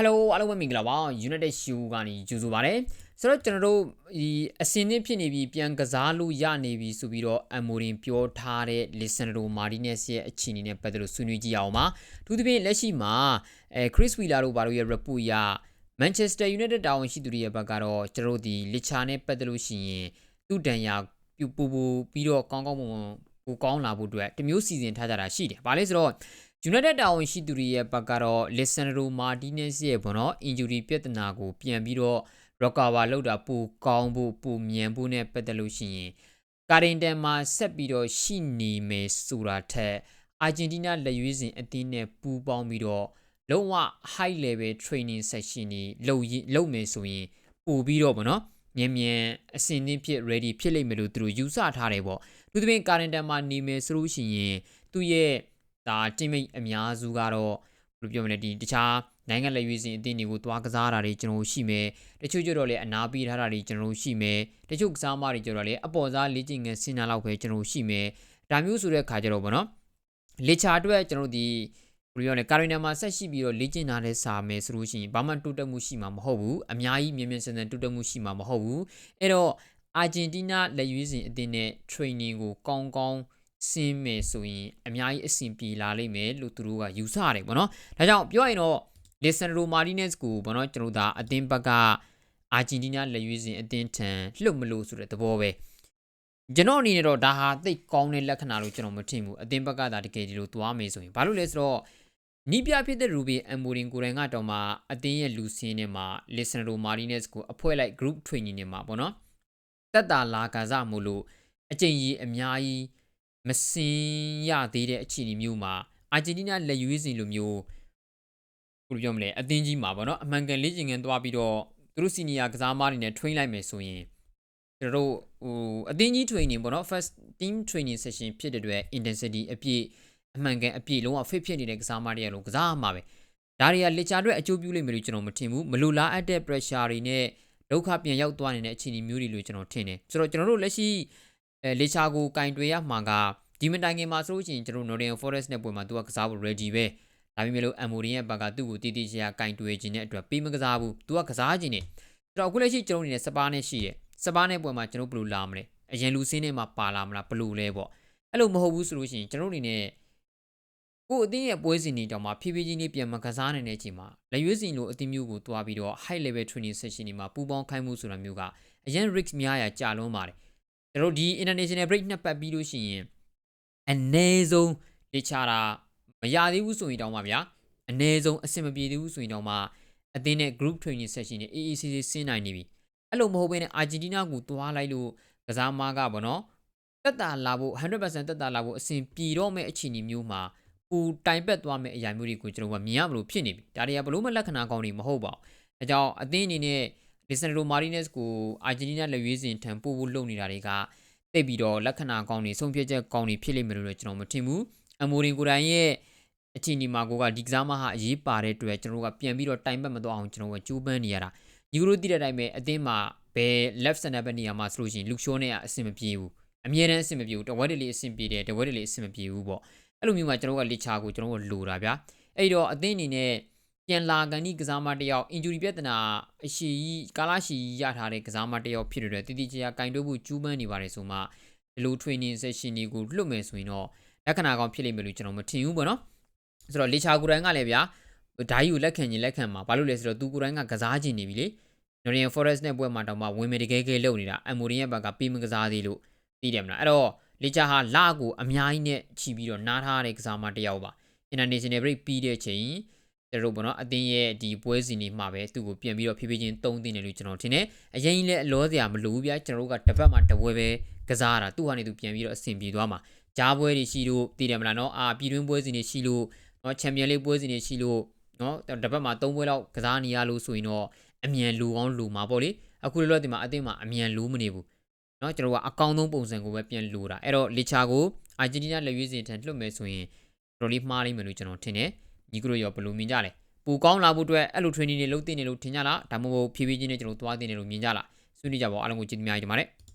Hello အားလုံးပဲမင်္ဂလာပါ United Show ကနေကြိုဆိုပါရစေဆိုတော့ကျွန်တော်တို့ဒီအစင်းနစ်ဖြစ်နေပြီးပြန်ကစားလို့ရနေပြီဆိုပြီးတော့ Amorin ပြောထားတဲ့ Lisandro Martinez ရဲ့အခြေအနေနဲ့ပတ်သက်လို့ဆွေးနွေးကြည့်အောင်ပါအထူးသဖြင့်လက်ရှိမှာအဲ Chris Wheeler တို့ဘာလို့ရဲ့ report ရ Manchester United တာဝန်ရှိသူတွေရဲ့ဘက်ကတော့ကျွန်တော်တို့ဒီ Licha နဲ့ပတ်သက်လို့ရှိရင်သူ့တန်ရာပြပူပူပြီးတော့ကောင်းကောင်းမွန်မွန်ကိုကောင်းလာဖို့အတွက်တမျိုးစီစဉ်ထားကြတာရှိတယ်။ဘာလဲဆိုတော့ United တာဝန်ရှိသူတွေရဲ့ဘက်ကတော့ Lisandro Martinez ရဲ့ဘောနော် injury ပြဿနာကိုပြန်ပြီးတော့ recover လုပ်တာပိုကောင်းဖို့ပိုမြန်ဖို့နဲ့ပတ်သက်လို့ရှိရင်ကာရင်တန်မှာဆက်ပြီးတော့ရှိနေမယ်ဆိုတာထက်အာဂျင်တီးနားလက်ရွေးစင်အသင်းနဲ့ပူးပေါင်းပြီးတော့လုံးဝ high level training session တွေလုပ်ရင်လုပ်မယ်ဆိုရင်ပို့ပြီးတော့ဗောနော်မြန်မြန်အစင်သင်းဖြစ် ready ဖြစ်လိမ့်မယ်လို့သူတို့ယူဆထားတယ်ပေါ့သူသဖြင့်ကာရင်တန်မှာနေမယ်ဆိုလို့ရှိရင်သူ့ရဲ့ ဒါ teammate အများစုကတော့ဘယ်လိုပြောမလဲဒီတခြားနိုင်ငံလက်ရွေးစင်အသင်းတွေကိုတွားကစားတာတွေကျွန်တော်ရှိမယ်တချို့ကျတော့လည်းအနာပေးထားတာတွေကျွန်တော်ရှိမယ်တချို့ကစားမတွေကျတော့လည်းအပေါ်စားလေ့ကျင့်ငယ်စင်နာလောက်ပဲကျွန်တော်ရှိမယ်ဒါမျိုးဆိုတဲ့ခါကျတော့ဗောနော်လေချာအတွက်ကျွန်တော်ဒီဘယ်လိုပြောလဲကာရီနာမှာဆက်ရှိပြီးတော့လေ့ကျင့်တာလည်းစာမယ်ဆိုလို့ရှိရင်ဘာမှတိုးတက်မှုရှိမှာမဟုတ်ဘူးအများကြီးမြင်မြင်ဆန်ဆန်တိုးတက်မှုရှိမှာမဟုတ်ဘူးအဲ့တော့အာဂျင်တီးနားလက်ရွေးစင်အသင်းနဲ့ training ကိုကောင်းကောင်း ဆင်းမယ်ဆိုရင်အများကြီးအဆင်ပြေလာလိမ့်မယ်လို့သူတို့ကယူဆရတယ်ပေါ့နော်ဒါကြောင့်ပြောရရင်တော့ Lisandro Martinez ကိုပေါ့နော်ကျွန်တော်တို့ဒါအသင်းဘက်ကအာဂျင်တီးနားလက်ရွေးစင်အသင်းထံလှုပ်မလို့ဆိုတဲ့သဘောပဲကျွန်တော်အနေနဲ့တော့ဒါဟာသိကောင်းတဲ့လက္ခဏာလို့ကျွန်တော်မထင်ဘူးအသင်းဘက်ကဒါတကယ်ဒီလိုသွားမယ်ဆိုရင်ဘာလို့လဲဆိုတော့နီးပြဖြစ်တဲ့ရူဘီအမ်မိုရင်ကိုယ်တိုင်ကတော့မှအသင်းရဲ့လူစင်းထဲမှာ Lisandro Martinez ကိုအဖွဲလိုက် group training တွေမှာပေါ့နော်တက်တာလာကစားမှုလို့အကျင့်ကြီးအများကြီး မစင်ရသေးတဲ့အခြေအနေမျိုးမှာအာဂျင်တီးနားလက်ရွေးစင်လိုမျိုးဘယ်လိုပြောမလဲအသင်းကြီးမှာပေါ့နော်အမှန်ကန်လေ့ကျင့်ခန်းသွားပြီးတော့သူတို့စီနီယာကစားမတွေနဲ့ train လိုက်မယ်ဆိုရင်ကျွန်တော်တို့ဟိုအသင်းကြီး training ပေါ့နော် first team training session ဖြစ်တဲ့အတွက် intensity အပြည့်အမှန်ကန်အပြည့်လုံးဝ fit ဖြစ်နေတဲ့ကစားမတွေရလို့ကစားမှာပဲဒါတွေကလက်ချာအတွက်အကျိုးပြုလိမ့်မယ်လို့ကျွန်တော်မထင်ဘူးမလိုလားအပ်တဲ့ pressure တွေနဲ့ဒုက္ခပြန်ရောက်သွားနေတဲ့အခြေအနေမျိုးတွေလို့ကျွန်တော်ထင်တယ်ဆိုတော့ကျွန်တော်တို့လက်ရှိ အဲလေချာကိုကင်တွယ်ရမှာကဒီမတိုင်ခင်မှာဆိုလို့ရှိရင်ကျွန်တော် Nottingham Forest နဲ့ပွဲမှာသူကကစားဖို့ ready ပဲဒါပေမဲ့လို့ Amorin ရဲ့ဘက်ကသူ့ကိုတီတီချာကင်တွယ်ခြင်းတဲ့အတွက်ပေးမကစားဘူးသူကကစားခြင်းနဲ့ဆိုတော့အခုလက်ရှိကျွန်တော်အနေနဲ့စပါးနဲ့ရှိတယ်စပါးနဲ့ပွဲမှာကျွန်တော်ဘယ်လိုလာမလဲအရင်လူစင်းနဲ့မှာပါလာမလားဘယ်လိုလဲပေါ့အဲ့လိုမဟုတ်ဘူးဆိုလို့ရှိရင်ကျွန်တော်အနေနဲ့ကိုအသင်းရဲ့ပွဲစဉ်တွေတောင်မှဖြည်းဖြည်းချင်းလေးပြန်မကစားနိုင်တဲ့အချိန်မှာလက်ရွေးစင်လိုအသင်းမျိုးကိုတွားပြီးတော့ high level training session တွေမှာပူပေါင်းခိုင်းမှုဆိုတာမျိုးကအရင် risk များရကြာလွန်းပါတယ် ကျွန်တော်ဒီ international break နှစ်ပတ်ပြီးလို့ရှိရင်အနည်းဆုံးလေချတာမရသေးဘူးဆိုရင်တောင်မှဗျာအနည်းဆုံးအဆင်မပြေသေးဘူးဆိုရင်တောင်မှအသင်းနဲ့ group training session တွေ AACC ဆင်းနိုင်နေပြီအဲ့လိုမဟုတ်ဘဲနဲ့အာဂျင်တီးနားကိုတွားလိုက်လို့ကစားမကပေါ့နော်တက်တာလာဖို့100%တက်တာလာဖို့အဆင်ပြေတော့မဲ့အခြေအနေမျိုးမှာပူတိုင်ပက်သွားမဲ့အရာမျိုးတွေကိုကျွန်တော်ကမြင်ရမလို့ဖြစ်နေပြီဒါတွေကဘလို့မလက္ခဏာကောင်းတွေမဟုတ်ပါဘူးအဲကြောင့်အသင်းအနေနဲ့ Lisandro Martinez ကိုအာဂျင်တီးနားလက်ရွေးစင်ထံပို့ဖို့လုပ်နေတာတွေကတိတ်ပြီးတော့လက္ခဏာကောင်းတွေဆုံးဖြတ်ချက်ကောင်းတွေဖြစ်လိမ့်မယ်လို့ကျွန်တော်မထင်ဘူးအမိုရင်ကိုယ်တိုင်ရဲ့အခြေအနေမှာကိုကဒီကစားမဟာအရေးပါတဲ့အတွက်ကျွန်တော်တို့ကပြန်ပြီးတော့တိုင်ပတ်မသွားအောင်ကျွန်တော်ကကြိုးပမ်းနေရတာယူရိုတိတဲ့အတိုင်းပဲအသင်းမှာဘယ် left center back နေရာမှာဆိုလို့ရှိရင်လူရှိုးနဲ့အဆင်မပြေဘူးအမြဲတမ်းအဆင်မပြေဘူးတဝက်တလေအဆင်ပြေတယ်တဝက်တလေအဆင်မပြေဘူးပေါ့အဲ့လိုမျိုးမှာကျွန်တော်ကလေချာကိုကျွန်တော်ကလိုတာဗျာအဲ့တော့အသင်းအနေနဲ့ ပြန်လာကန်ဒီကစားမတယောက် injury ပြဿနာအရှိကြီးကာလာရှိရထားတဲ့ကစားမတယောက်ဖြစ်တဲ့တတိချာကင်တွဲဖို့ကျူးပန်းနေပါတယ်ဆိုမှဒီလို training session တွေကိုလွတ်မယ်ဆိုရင်တော့လက္ခဏာကောင်းဖြစ်လိမ့်မယ်လို့ကျွန်တော်မထင်ဘူးပေါ့နော်ဆိုတော့လေချာကိုယ်တိုင်ကလည်းဗျာဓာတ်ယူလက်ခံရင်လက်ခံမှာဘာလို့လဲဆိုတော့သူကိုယ်တိုင်ကကစားခြင်းနေပြီလေ Nottingham Forest နဲ့ပွဲမှာတောင်မှဝင်မယ်တကယ်ကဲလုံနေတာအမိုရင်ရဲ့ဘက်ကပေးမကစားသေးလို့သိတယ်မလားအဲ့တော့လေချာဟာလာကိုအများကြီးနဲ့ချီပြီးတော့နားထားတဲ့ကစားမတယောက်ပါ International break ပြီးတဲ့ချိန် ကျွန်တော်တို့ပေါ့နော်အတင်းရဲ့ဒီပွဲစဉ်တွေမှာပဲသူ့ကိုပြန်ပြီးတော့ဖြည်းဖြည်းချင်းသုံးတင်တယ်လို့ကျွန်တော်ထင်တယ်အရင်ကြီးလည်းအလောစရာမလိုဘူးဗျာကျွန်တော်တို့ကတစ်ပတ်မှာတစ်ပွဲပဲကစားရတာသူ့ဟာနေသူပြန်ပြီးတော့အဆင်ပြေသွားမှာဂျားပွဲတွေရှိလို့တည်တယ်မလားနော်အာပြည်တွင်းပွဲစဉ်တွေရှိလို့နော်ချန်ပီယံလိပွဲစဉ်တွေရှိလို့နော်တစ်ပတ်မှာ၃ပွဲလောက်ကစားနေရလို့ဆိုရင်တော့အမြန်လူကောင်းလူမှာပေါ့လေအခုလောလောဒီမှာအတင်းမှာအမြန်လူမနေဘူးနော်ကျွန်တော်ကအကောင်းဆုံးပုံစံကိုပဲပြန်လူတာအဲ့တော့လီချာကိုအာဂျင်တီးနားလက်ရွေးစင်ထံလွတ်မယ်ဆိုရင်တော်တော်လေးမှားလိမ့်မယ်လို့ကျွန်တော်ထင်တယ် ညီကတို့ရောဘယ်လိုမြင်ကြလဲပူကောင်းလာဖို့အတွက်အဲ့လို training တွေလုပ်တင်နေလို့ထင်ကြလားဒါမှမဟုတ်ဖြည်းဖြည်းချင်းနဲ့ကျွန်တော်သွားတင်နေလို့မြင်ကြလားဆွေးနွေးကြပါဦးအားလုံးကိုကျေးဇူးများကြီးတင်ပါတယ်